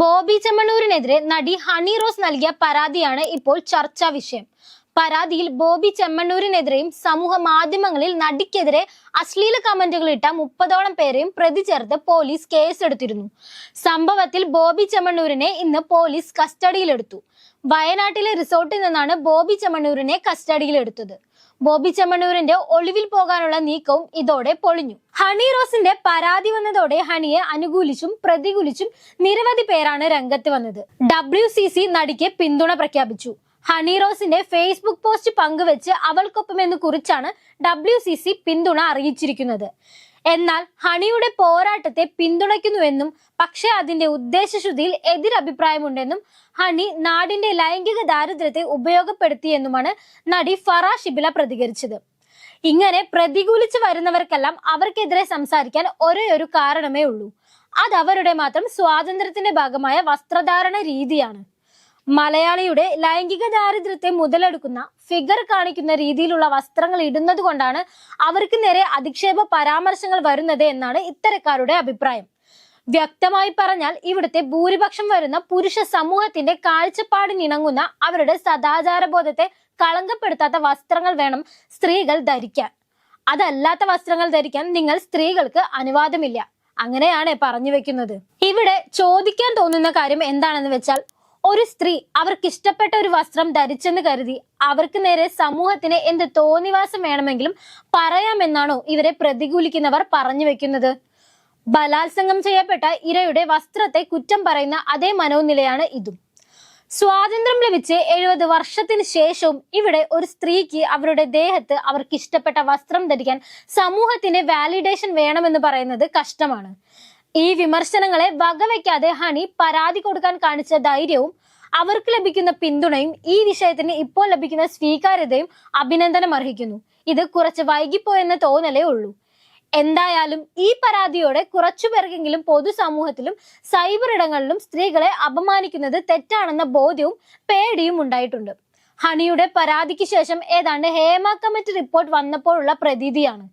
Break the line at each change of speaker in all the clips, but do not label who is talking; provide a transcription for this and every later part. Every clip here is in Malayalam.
ബോബി ചെമ്മണ്ണൂരിനെതിരെ നടി ഹണി റോസ് നൽകിയ പരാതിയാണ് ഇപ്പോൾ ചർച്ചാ വിഷയം. പരാതിയിൽ ബോബി ചെമ്മണ്ണൂരിനെതിരെയും സമൂഹ മാധ്യമങ്ങളിൽ നടിക്കെതിരെ അശ്ലീല കമന്റുകൾ ഇട്ട മുപ്പതോളം പേരെയും പ്രതി ചേർത്ത് പോലീസ് കേസെടുത്തിരുന്നു. സംഭവത്തിൽ ബോബി ചെമ്മണ്ണൂരിനെ ഇന്ന് പോലീസ് കസ്റ്റഡിയിലെടുത്തു. വയനാട്ടിലെ റിസോർട്ടിൽ നിന്നാണ് ബോബി ചെമ്മണ്ണൂരിനെ കസ്റ്റഡിയിലെടുത്തത്. ബോബി ചെമ്മണൂരിന്റെ ഒളിവിൽ പോകാനുള്ള നീക്കവും ഇതോടെ പൊളിഞ്ഞു. ഹണി റോസിന്റെ പരാതി വന്നതോടെ ഹണിയെ അനുകൂലിച്ചും പ്രതികൂലിച്ചും നിരവധി പേരാണ് രംഗത്ത് വന്നത്. ഡബ്ല്യു സി സി നടിക്ക് പിന്തുണ പ്രഖ്യാപിച്ചു. ഹണി റോസിന്റെ ഫേസ്ബുക്ക് പോസ്റ്റ് പങ്കുവെച്ച് അവൾക്കൊപ്പം എന്ന് കുറിച്ചാണ് ഡബ്ല്യു സി സി പിന്തുണ അറിയിച്ചിരിക്കുന്നത്. എന്നാൽ ഹണിയുടെ പോരാട്ടത്തെ പിന്തുണയ്ക്കുന്നുവെന്നും പക്ഷേ അതിന്റെ ഉദ്ദേശശുദ്ധിയിൽ എതിരഭിപ്രായമുണ്ടെന്നും ഹണി നാടിന്റെ ലൈംഗിക ദാരിദ്ര്യത്തെ ഉപയോഗപ്പെടുത്തിയെന്നുമാണ് നടി ഫറ ഷിബില പ്രതികരിച്ചത്. ഇങ്ങനെ പ്രതികൂലിച്ചു വരുന്നവർക്കെല്ലാം അവർക്കെതിരെ സംസാരിക്കാൻ ഒരേ ഒരു കാരണമേ ഉള്ളൂ. അത് അവരുടെ മാത്രം സ്വാതന്ത്ര്യത്തിന്റെ ഭാഗമായ വസ്ത്രധാരണ രീതിയാണ്. മലയാളിയുടെ ലൈംഗിക ദാരിദ്ര്യത്തെ മുതലെടുക്കുന്ന ഫിഗർ കാണിക്കുന്ന രീതിയിലുള്ള വസ്ത്രങ്ങൾ ഇടുന്നത് കൊണ്ടാണ് അവർക്ക് നേരെ അധിക്ഷേപ പരാമർശങ്ങൾ വരുന്നത് എന്നാണ് ഇത്തരക്കാരുടെ അഭിപ്രായം. വ്യക്തമായി പറഞ്ഞാൽ ഇവിടുത്തെ ഭൂരിപക്ഷം വരുന്ന പുരുഷ സമൂഹത്തിന്റെ കാഴ്ചപ്പാടിനിണങ്ങുന്ന അവരുടെ സദാചാര ബോധത്തെ കളങ്കപ്പെടുത്താത്ത വസ്ത്രങ്ങൾ വേണം സ്ത്രീകൾ ധരിക്കാൻ. അതല്ലാത്ത വസ്ത്രങ്ങൾ ധരിക്കാൻ നിങ്ങൾ സ്ത്രീകൾക്ക് അനുവാദമില്ല. അങ്ങനെയാണ് പറഞ്ഞു വെക്കുന്നത് ഇവിടെ ചോദിക്കാൻ തോന്നുന്ന കാര്യം എന്താണെന്ന് വെച്ചാൽ ഒരു സ്ത്രീ അവർക്ക് ഇഷ്ടപ്പെട്ട ഒരു വസ്ത്രം ധരിച്ചെന്ന് കരുതി അവർക്ക് നേരെ സമൂഹത്തിന് എന്ത് തോന്നിവാസം വേണമെങ്കിലും പറയാമെന്നാണോ ഇവരെ പ്രതികൂലിക്കുന്നവർ പറഞ്ഞു വെക്കുന്നത്? ബലാത്സംഗം ചെയ്യപ്പെട്ട ഇരയുടെ വസ്ത്രത്തെ കുറ്റം പറയുന്ന അതേ മനോനിലയാണ് ഇതും. സ്വാതന്ത്ര്യം ലഭിച്ച് എഴുപത് വർഷത്തിന് ശേഷവും ഇവിടെ ഒരു സ്ത്രീക്ക് അവരുടെ ദേഹത്ത് അവർക്ക് ഇഷ്ടപ്പെട്ട വസ്ത്രം ധരിക്കാൻ സമൂഹത്തിന്റെ വാലിഡേഷൻ വേണമെന്ന് പറയുന്നത് കഷ്ടമാണ്. ഈ വിമർശനങ്ങളെ വകവയ്ക്കാതെ ഹണി പരാതി കൊടുക്കാൻ കാണിച്ച ധൈര്യവും അവർക്ക് ലഭിക്കുന്ന പിന്തുണയും ഈ വിഷയത്തിന് ഇപ്പോൾ ലഭിക്കുന്ന സ്വീകാര്യതയും അഭിനന്ദനം അർഹിക്കുന്നു. ഇത് കുറച്ച് വൈകിപ്പോയെന്ന തോന്നലേ ഉള്ളൂ. എന്തായാലും ഈ പരാതിയോടെ കുറച്ചു പേർക്കെങ്കിലും പൊതുസമൂഹത്തിലും സൈബർ ഇടങ്ങളിലും സ്ത്രീകളെ അപമാനിക്കുന്നത് തെറ്റാണെന്ന ബോധ്യവും പേടിയും ഉണ്ടായിട്ടുണ്ട്. ഹണിയുടെ പരാതിക്ക് ശേഷം ഏതാണ്ട് ഹേമ കമ്മിറ്റി റിപ്പോർട്ട് വന്നപ്പോഴുള്ള പ്രതീതിയാണ്.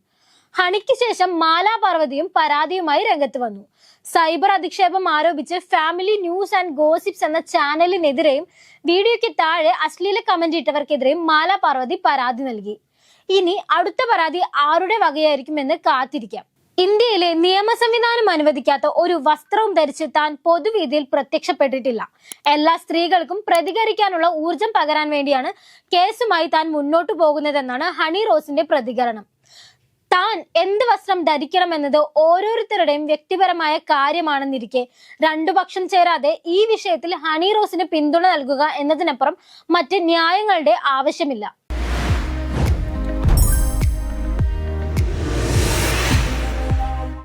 ഹണിക്ക് ശേഷം മാലാ പാർവതിയും പരാതിയുമായി രംഗത്ത് വന്നു. സൈബർ അധിക്ഷേപം ആരോപിച്ച് ഫാമിലി ന്യൂസ് ആൻഡ് ഗോസിപ്സ് എന്ന ചാനലിനെതിരെയും വീഡിയോയ്ക്ക് താഴെ അശ്ലീല കമന്റ് ഇട്ടവർക്കെതിരെയും മാലാ പാർവതി പരാതി നൽകി. ഇനി അടുത്ത പരാതി ആരുടെ വകയായിരിക്കുമെന്ന് കാത്തിരിക്കാം. ഇന്ത്യയിലെ നിയമ സംവിധാനം അനുവദിക്കാത്ത ഒരു വസ്ത്രവും ധരിച്ച് താൻ പൊതുവീതിയിൽ പ്രത്യക്ഷപ്പെട്ടിട്ടില്ല. എല്ലാ സ്ത്രീകൾക്കും പ്രതികരിക്കാനുള്ള ഊർജം പകരാൻ വേണ്ടിയാണ് കേസുമായി താൻ മുന്നോട്ടു പോകുന്നതെന്നാണ് ഹണി റോസിന്റെ പ്രതികരണം. താൻ എന്ത് വസ്ത്രം ധരിക്കണമെന്നത് ഓരോരുത്തരുടെയും വ്യക്തിപരമായ കാര്യമാണെന്നിരിക്കെ. രണ്ടു പക്ഷം ചേരാതെ ഈ വിഷയത്തിൽ ഹണി റോസിന് പിന്തുണ നൽകുക എന്നതിനപ്പുറം മറ്റ് ന്യായങ്ങളുടെ ആവശ്യമില്ല.